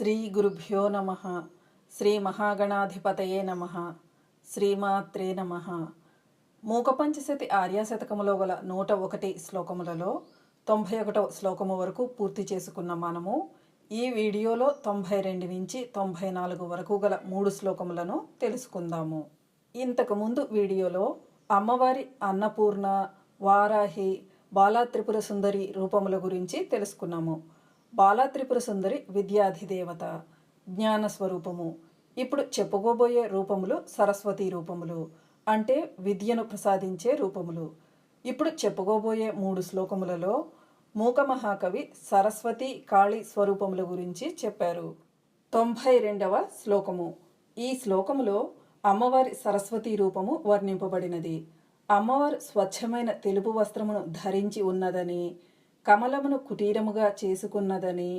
శ్రీ గురుభ్యో నమ. శ్రీ మహాగణాధిపతయే నమ. శ్రీమాత్రే నమ. మూకపంచశతి ఆర్యాశతకములో గల నూట ఒకటి శ్లోకములలో తొంభై ఒకటవ శ్లోకము వరకు పూర్తి చేసుకున్న మనము ఈ వీడియోలో తొంభై రెండు నుంచి తొంభై నాలుగు వరకు గల మూడు శ్లోకములను తెలుసుకుందాము. ఇంతకుముందు వీడియోలో అమ్మవారి అన్నపూర్ణ వారాహి బాలా త్రిపుర సుందరి రూపముల గురించి తెలుసుకున్నాము. బాలాత్రిపుర సుందరి విద్యాధిదేవత జ్ఞాన స్వరూపము. ఇప్పుడు చెప్పుకోబోయే రూపములు సరస్వతి రూపములు అంటే విద్యను ప్రసాదించే రూపములు. ఇప్పుడు చెప్పుకోబోయే మూడు శ్లోకములలో మూక మహాకవి సరస్వతి కాళీ స్వరూపముల గురించి చెప్పారు. తొంభై రెండవ శ్లోకము. ఈ శ్లోకములో అమ్మవారి సరస్వతి రూపము వర్ణింపబడినది. అమ్మవారు స్వచ్ఛమైన తెలుపు వస్త్రమును ధరించి ఉన్నదని కమలమును కుటీరముగా చేసుకున్నదని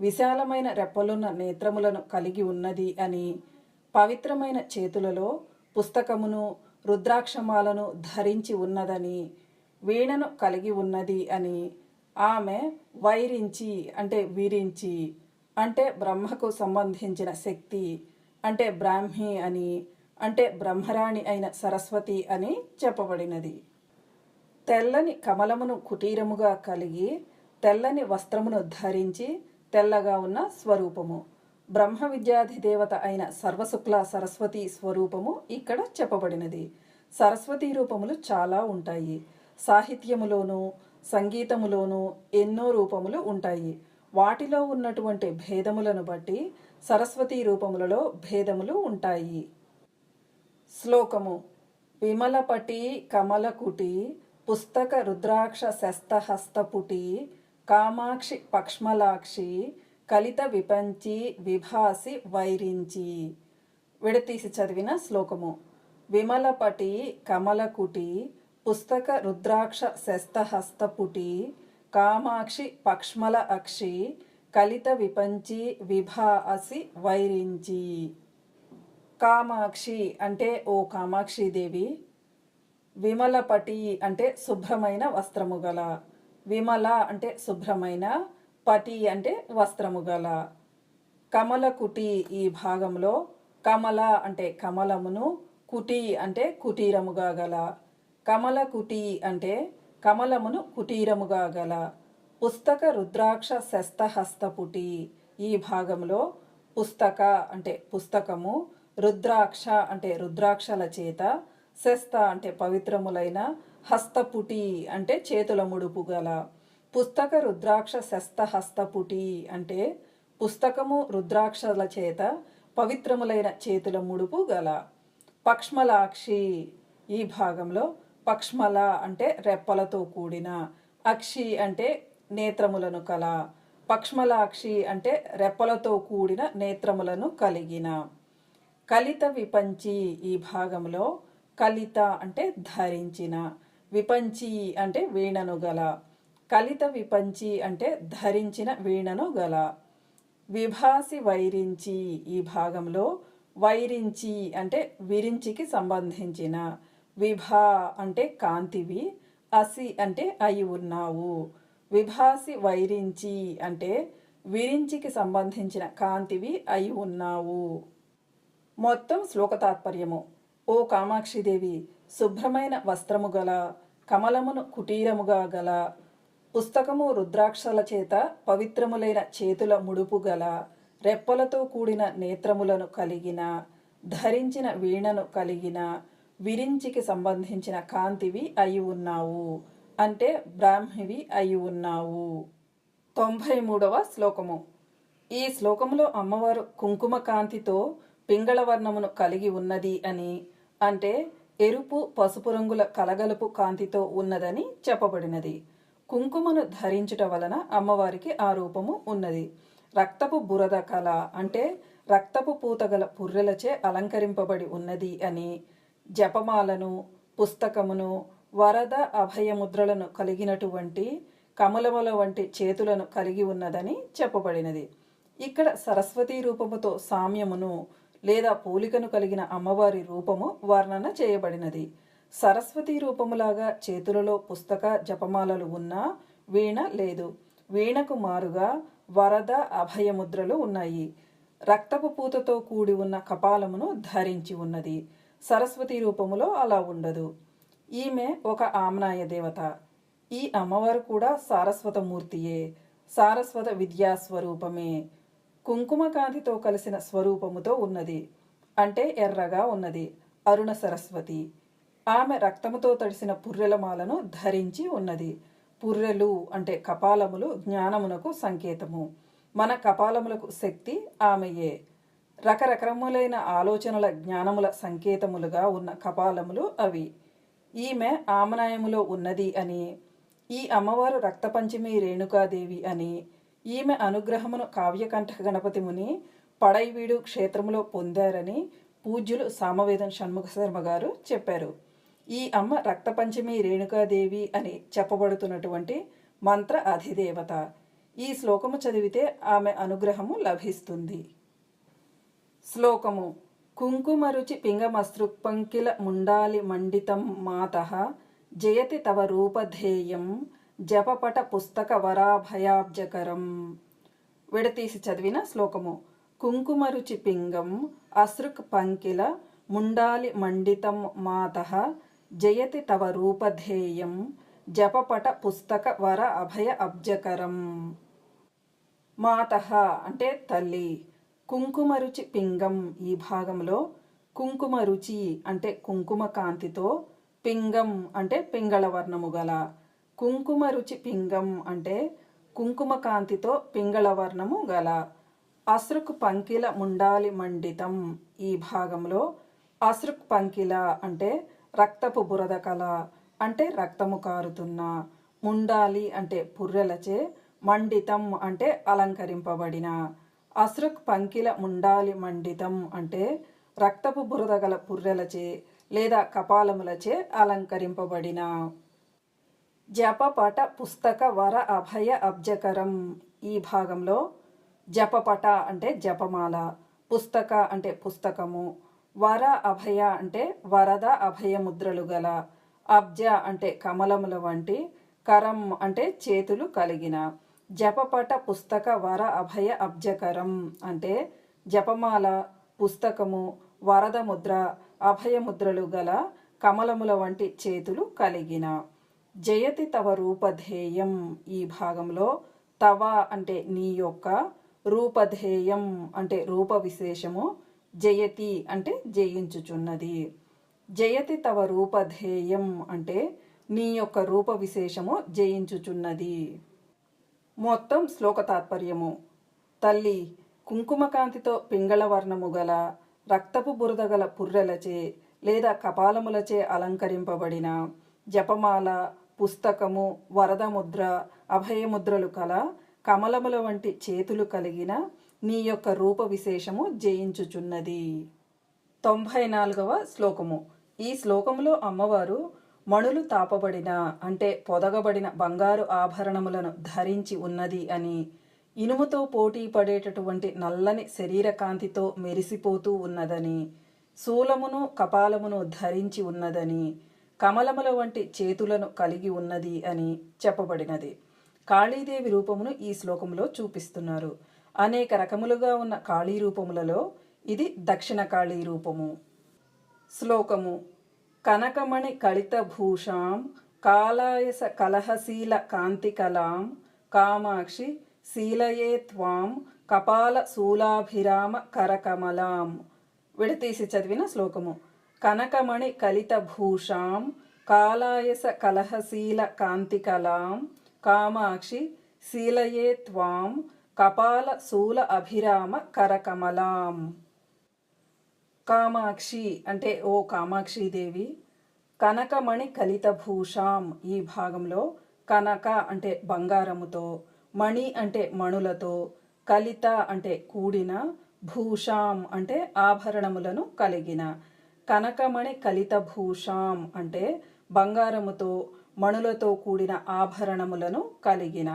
విశాలమైన రెప్పలున్న నేత్రములను కలిగి ఉన్నది అని పవిత్రమైన చేతులలో పుస్తకమును రుద్రాక్షమాలను ధరించి ఉన్నదని వీణను కలిగి ఉన్నది అని ఆమె వైరించి అంటే వీరించి అంటే బ్రహ్మకు సంబంధించిన శక్తి అంటే బ్రాహ్మి అని అంటే బ్రహ్మరాణి అయిన సరస్వతి అని చెప్పబడినది. తెల్లని కమలమును కుటీరముగా కలిగి తెల్లని వస్త్రమును ధరించి తెల్లగా ఉన్న స్వరూపము. బ్రహ్మ విద్యాధిదేవత అయిన సర్వశుక్ల సరస్వతి స్వరూపము ఇక్కడ చెప్పబడినది. సరస్వతి రూపములు చాలా ఉంటాయి. సాహిత్యములోను సంగీతములోను ఎన్నో రూపములు ఉంటాయి. వాటిలో ఉన్నటువంటి భేదములను బట్టి సరస్వతి రూపములలో భేదములు ఉంటాయి. శ్లోకము విమలపటి కమలకుటి పుస్తక రుద్రాక్ష శస్తహస్తపుటి కామాక్షి పక్ష్మలాక్షి కలిత విపంచి విభాసి వైరించి. విడతీసి చదివిన శ్లోకము. విమలపటి కమలకుటి పుస్తక రుద్రాక్ష శస్తహస్తపుటి కామాక్షి పక్ష్మల అక్షి కలిత విపంచి విభాసి వైరించి. కామాక్షి అంటే ఓ కామాక్షి దేవి విమలపటి అంటే శుభ్రమైన వస్త్రము గల. విమల అంటే శుభ్రమైన పటి అంటే వస్త్రము గల. కమల కుటి ఈ భాగంలో కమల అంటే కమలమును కుటి అంటే కుటీరముగా గల. కమల కుటి అంటే కమలమును కుటీరముగా గల. పుస్తక రుద్రాక్ష శస్తహస్తపుటి ఈ భాగంలో పుస్తక అంటే పుస్తకము రుద్రాక్ష అంటే రుద్రాక్షల చేత శస్త అంటే పవిత్రములైన హస్తపుటి అంటే చేతుల ముడుపు గల పుస్తక రుద్రాక్ష శస్త హస్తపుటి అంటే పుస్తకము రుద్రాక్షల చేత పవిత్రములైన చేతుల ముడుపు గల పక్ష్మలాక్షి ఈ భాగంలో పక్ష్మల అంటే రెప్పలతో కూడిన అక్షి అంటే నేత్రములను కల పక్ష్మలాక్షి అంటే రెప్పలతో కూడిన నేత్రములను కలిగిన కలిత విపంచి ఈ భాగంలో కలిత అంటే ధరించిన విపంచి అంటే వీణను గల కలిత విపంచి అంటే ధరించిన వీణను గల విభాసి వైరించి ఈ భాగంలో వైరించి అంటే విరించికి సంబంధించిన. విభా అంటే కాంతివి అసి అంటే అయి ఉన్నావు. విభాసి వైరించి అంటే విరించికి సంబంధించిన కాంతివి అయి ఉన్నావు. మొత్తం శ్లోక తాత్పర్యము. ఓ కామాక్షిదేవి శుభ్రమైన వస్త్రము గల కమలమును కుటీరముగా గల పుస్తకము రుద్రాక్షల చేత పవిత్రములైన చేతుల ముడుపు గల రెప్పలతో కూడిన నేత్రములను కలిగిన ధరించిన వీణను కలిగిన విరించికి సంబంధించిన కాంతివి అయి ఉన్నావు. అంటే బ్రాహ్మివి అయి ఉన్నావు. తొంభై మూడవ శ్లోకము. ఈ శ్లోకములో అమ్మవారు కుంకుమ కాంతితో పింగళ వర్ణమును కలిగి ఉన్నది అని అంటే ఎరుపు పసుపు రంగుల కలగలుపు కాంతితో ఉన్నదని చెప్పబడినది. కుంకుమను ధరించుట వలన అమ్మవారికి ఆ రూపము ఉన్నది. రక్తపు బురద కళ అంటే రక్తపు పూతగల పుర్రెలచే అలంకరింపబడి ఉన్నది అని జపమాలను పుస్తకమును వరద అభయముద్రలను కలిగినటువంటి కమలముల వంటి చేతులను కలిగి ఉన్నదని చెప్పబడినది. ఇక్కడ సరస్వతీ రూపముతో సామ్యమును లేదా పోలికను కలిగిన అమ్మవారి రూపము వర్ణన చేయబడినది. సరస్వతి రూపములాగా చేతులలో పుస్తక జపమాలలు ఉన్నా వీణ లేదు. వీణకు మారుగా వరద అభయముద్రలు ఉన్నాయి. రక్తపు పూతతో కూడి ఉన్న కపాలమును ధరించి ఉన్నది. సరస్వతి రూపములో అలా ఉండదు. ఈమె ఒక ఆమ్నాయ దేవత. ఈ అమ్మవారు కూడా సారస్వత మూర్తియే సారస్వత విద్యాస్వరూపమే. కుంకుమకాంతితో కుంకుమ కాంతితో కలిసిన స్వరూపముతో ఉన్నది. అంటే ఎర్రగా ఉన్నది. అరుణ సరస్వతి. ఆమె రక్తముతో తడిసిన పుర్రెలమాలను ధరించి ఉన్నది. పుర్రెలు అంటే కపాలములు జ్ఞానమునకు సంకేతము. మన కపాలములకు శక్తి ఆమెయే. రకరకములైన ఆలోచనల జ్ఞానముల సంకేతములుగా ఉన్న కపాలములు అవి. ఈమె ఆమనాయములో ఉన్నది అని. ఈ అమ్మవారు రక్తపంచమి రేణుకాదేవి అని. ఈమె అనుగ్రహమును కావ్యకంఠ గణపతి ముని పడైవీడు క్షేత్రములో పొందారని పూజ్యులు సామవేదం షణ్ముఖ శర్మ గారు చెప్పారు. ఈ అమ్మ రక్తపంచమి రేణుకాదేవి అని చెప్పబడుతున్నటువంటి మంత్ర అధిదేవత. ఈ శ్లోకము చదివితే ఆమె అనుగ్రహము లభిస్తుంది. శ్లోకము. కుంకుమరుచి పింగమస్తృక్పంకిల ముండాలి మండితం మాత జయతి తవ రూపధేయం జపపట పుస్తక వరాభయాబ్జకరం. విడతీసి చదివిన శ్లోకము. కుంకుమరుచి పింగం అసృక్ పంకిల ముండాలి మండితం మాత జయతి తవ రూపధేయం జపపట పుస్తక వర అభయ అబ్జకరం మాత అంటే తల్లి. కుంకుమరుచి పింగం ఈ భాగంలో కుంకుమ రుచి అంటే కుంకుమ కాంతితో పింగం అంటే పింగళ వర్ణము గల కుంకుమ రుచి పింగం అంటే కుంకుమ కాంతితో పింగళ వర్ణము గల అసృక్ పంకిల ముండాలి మండితం ఈ భాగంలో అసృక్ పంకిల అంటే రక్తపు బురద కల అంటే రక్తము కారుతున్న ముండాలి అంటే పుర్రెలచే మండితం అంటే అలంకరింపబడిన. అసృక్ పంకిల ముండాలి మండితం అంటే రక్తపు బురద గల పుర్రెలచే లేదా కపాలములచే అలంకరింపబడిన. జపపట పుస్తక వర అభయ అబ్జకరం. ఈ భాగంలో జపపట అంటే జపమాల పుస్తక అంటే పుస్తకము వర అభయ అంటే వరద అభయ ముద్రలు గల అబ్జ అంటే కమలముల వంటి కరం అంటే చేతులు కలిగిన జపపట పుస్తక వర అభయ అబ్జకరం అంటే జపమాల పుస్తకము వరద ముద్ర అభయ ముద్రలు గల కమలముల వంటి చేతులు కలిగిన. జయతి తవ రూపధేయం ఈ భాగంలో తవ అంటే నీ యొక్క రూపధేయం అంటే రూప విశేషము జయతి అంటే జయించుచున్నది. జయతి తవ రూపధేయం అంటే నీ యొక్క రూప విశేషము జయించుచున్నది. మొత్తం శ్లోక తాత్పర్యము. తల్లి కుంకుమకాంతితో పింగళ వర్ణము గల రక్తపు బురద గల పుర్రెలచే లేదా కపాలములచే అలంకరింపబడిన జపమాల పుస్తకము వరదముద్ర అభయముద్రలు కల కమలముల వంటి చేతులు కలిగిన నీ యొక్క రూప విశేషము జయించుచున్నది. తొంభై నాలుగవ శ్లోకము. ఈ శ్లోకములో అమ్మవారు మణులు తాపబడిన అంటే పొదగబడిన బంగారు ఆభరణములను ధరించి ఉన్నది అని ఇనుముతో పోటీ పడేటటువంటి నల్లని శరీర కాంతితో మెరిసిపోతూ ఉన్నదని శూలమును కపాలమును ధరించి ఉన్నదని కమలముల వంటి చేతులను కలిగి ఉన్నది అని చెప్పబడినది. కాళీదేవి రూపమును ఈ శ్లోకంలో చూపిస్తున్నారు. అనేక రకములుగా ఉన్న కాళీ రూపములలో ఇది దక్షిణ కాళీ రూపము. శ్లోకము కనకమణి కలిత భూషాం కాలాయస కలహశీల కాంతికలాం కామాక్షి శీలయే త్వాం కపాల శూలాభిరామ కరకమలాం. విడతీసి చదివిన శ్లోకము. కనకమణి కలిత భూషాం కాలాయస కలహశీల కాంతికలాం కామాక్షి శీలయే త్వాం కపాల శూల అభిరామ కరకమలాం. కామాక్షి అంటే ఓ కామాక్షి దేవి కనకమణి కలిత భూషాం ఈ భాగంలో కనక అంటే బంగారముతో మణి అంటే మణులతో కలిత అంటే కూడిన భూషాం అంటే ఆభరణములను కలిగిన కనకమణి కలితభూషాం అంటే బంగారముతో మణులతో కూడిన ఆభరణములను కలిగిన.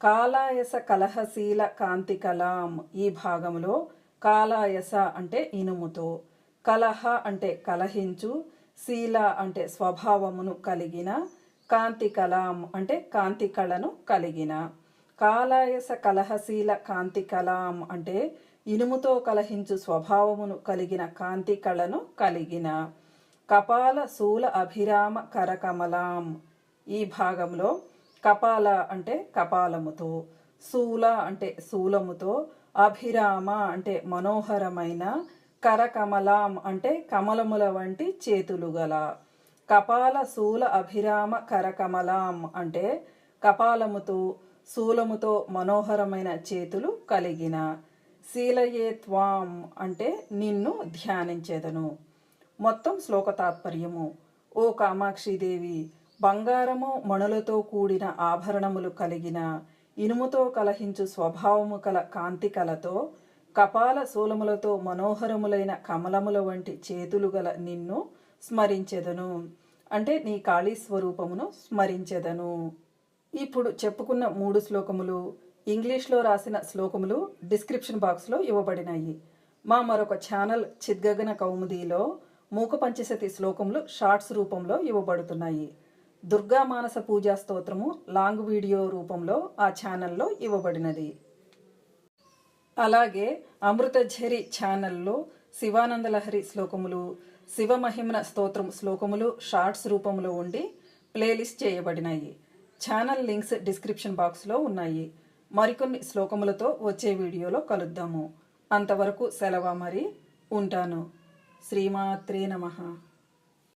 కాలాయస కలహశీల కాంతి కలాం ఈ భాగంలో కాలాయస అంటే ఇనుముతో కలహ అంటే కలహించు శీల అంటే స్వభావమును కలిగిన కాంతి కలాం అంటే కాంతి కళను కలిగిన. కాలాయస కలహశీల కాంతి కలాం అంటే ఇనుముతో కలహించు స్వభావమును కలిగిన కాంతి కళను కలిగిన. కపాల శూల అభిరామ కరకమలాం. ఈ భాగంలో కపాల అంటే కపాలముతో శూల అంటే శూలముతో అభిరామ అంటే మనోహరమైన కరకమలాం అంటే కమలముల వంటి చేతులు గల. కపాల శూల అభిరామ కరకమలాం అంటే కపాలముతో శూలముతో మనోహరమైన చేతులు కలిగిన. శీలయే త్వాం అంటే నిన్ను ధ్యానించేదను. మొత్తం శ్లోక తాత్పర్యము ఓ కామాక్షిదేవి బంగారము మణులతో కూడిన ఆభరణములు కలిగిన ఇనుముతో కలహించు స్వభావము కల కాంతి కలతో కపాల శూలములతో మనోహరములైన కమలముల వంటి చేతులు గల నిన్ను స్మరించెదను. అంటే నీ కాళీ స్వరూపమును స్మరించెదను. ఇప్పుడు చెప్పుకున్న మూడు శ్లోకములు. ఇంగ్లీష్లో రాసిన శ్లోకములు డిస్క్రిప్షన్ బాక్స్లో ఇవ్వబడినాయి. మా మరొక ఛానల్ చిద్గగన కౌముదిలో మూక పంచశతి శ్లోకములు షార్ట్స్ రూపంలో ఇవ్వబడుతున్నాయి. దుర్గా మానస పూజా స్తోత్రము లాంగ్ వీడియో రూపంలో ఆ ఛానల్లో ఇవ్వబడినది. అలాగే అమృతఝరి ఛానల్లో శివానందలహరి శ్లోకములు శివమహిమన స్తోత్రం శ్లోకములు షార్ట్స్ రూపంలో ఉండి ప్లేలిస్ట్ చేయబడినాయి. ఛానల్ లింక్స్ డిస్క్రిప్షన్ బాక్స్లో ఉన్నాయి. మరికొన్ని శ్లోకములతో వచ్చే వీడియోలో కలుద్దాము. అంతవరకు సెలవు మరి ఉంటాను. శ్రీమాత్రే నమః.